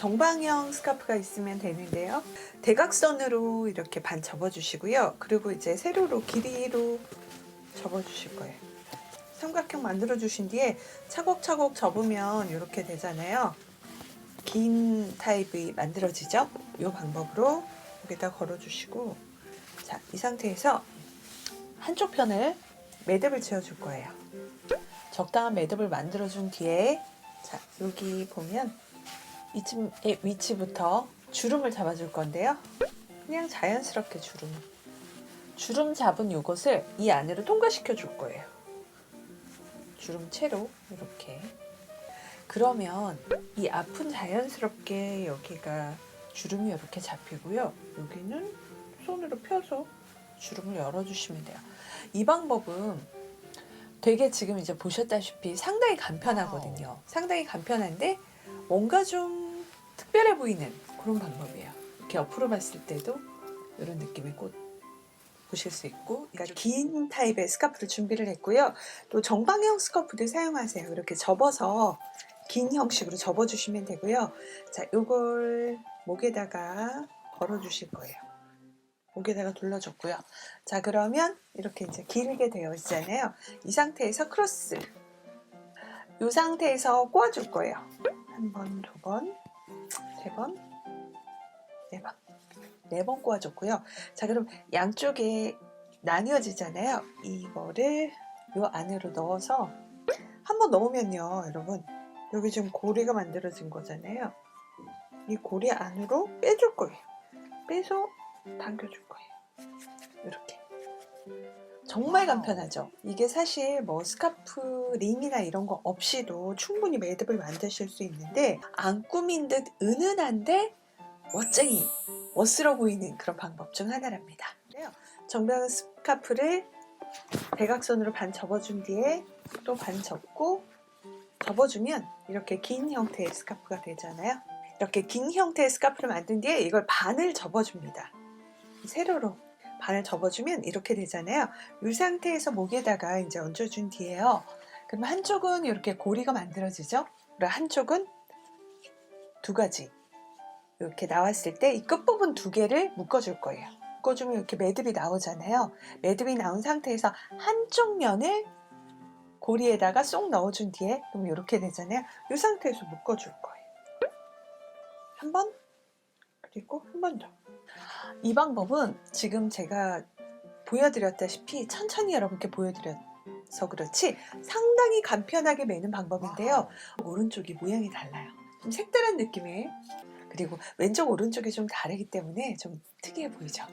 정방형 스카프가 있으면 되는데요. 대각선으로 이렇게 반 접어주시고요. 그리고 이제 세로로 길이로 접어주실 거예요. 삼각형 만들어 주신 뒤에 차곡차곡 접으면 이렇게 되잖아요. 긴 타입이 만들어지죠? 이 방법으로 여기다 걸어주시고 자, 이 상태에서 한쪽 편을 매듭을 지어줄 거예요. 적당한 매듭을 만들어준 뒤에 자, 여기 보면 이쯤의 위치부터 주름을 잡아줄 건데요. 그냥 자연스럽게 주름. 주름 잡은 요것을 이 안으로 통과시켜 줄 거예요. 주름 채로 이렇게. 그러면 이 앞은 자연스럽게 여기가 주름이 이렇게 잡히고요. 여기는 손으로 펴서 주름을 열어주시면 돼요. 이 방법은 되게 지금 이제 보셨다시피 상당히 간편하거든요. 상당히 간편한데 뭔가 좀 특별해 보이는 그런 방법이에요. 이렇게 옆으로 봤을 때도 이런 느낌의 꽃 보실 수 있고 그러니까 긴 타입의 스카프를 준비를 했고요. 또 정방형 스카프도 사용하세요. 이렇게 접어서 긴 형식으로 접어주시면 되고요. 자, 요걸 목에다가 걸어주실 거예요. 목에다가 둘러줬고요. 자, 그러면 이렇게 이제 길게 되어 있잖아요. 이 상태에서 크로스. 이 상태에서 꼬아줄 거예요. 한 번, 두 번, 세 번, 네 번. 네 번 꼬아줬고요. 자, 그럼 양쪽에 나뉘어지잖아요. 이거를 요 안으로 넣어서 한 번 넣으면요, 여러분. 여기 지금 고리가 만들어진 거잖아요. 이 고리 안으로 빼줄 거예요. 빼서 당겨줄 거예요. 이렇게. 정말 간편하죠. 이게 사실 뭐 스카프 링이나 이런 거 없이도 충분히 매듭을 만드실 수 있는데 안 꾸민 듯 은은한데 멋쟁이, 멋스러 보이는 그런 방법 중 하나랍니다. 정면 스카프를 대각선으로 반 접어준 뒤에 또 반 접고 접어주면 이렇게 긴 형태의 스카프가 되잖아요. 이렇게 긴 형태의 스카프를 만든 뒤에 이걸 반을 접어줍니다. 세로로 반을 접어주면 이렇게 되잖아요. 이 상태에서 목에다가 이제 얹어준 뒤에요. 그럼 한쪽은 이렇게 고리가 만들어지죠. 그리고 한쪽은 두 가지 이렇게 나왔을 때 이 끝부분 두 개를 묶어줄 거예요. 묶어주면 이렇게 매듭이 나오잖아요. 매듭이 나온 상태에서 한쪽 면을 고리에다가 쏙 넣어준 뒤에 그럼 이렇게 되잖아요. 이 상태에서 묶어줄 거예요. 한 번, 그리고 한 번 더. 이 방법은 지금 제가 보여드렸다시피 천천히 여러분께 보여드려서 그렇지 상당히 간편하게 매는 방법인데요. 오른쪽이 모양이 달라요. 좀 색다른 느낌의 그리고 왼쪽 오른쪽이 좀 다르기 때문에 좀 특이해 보이죠.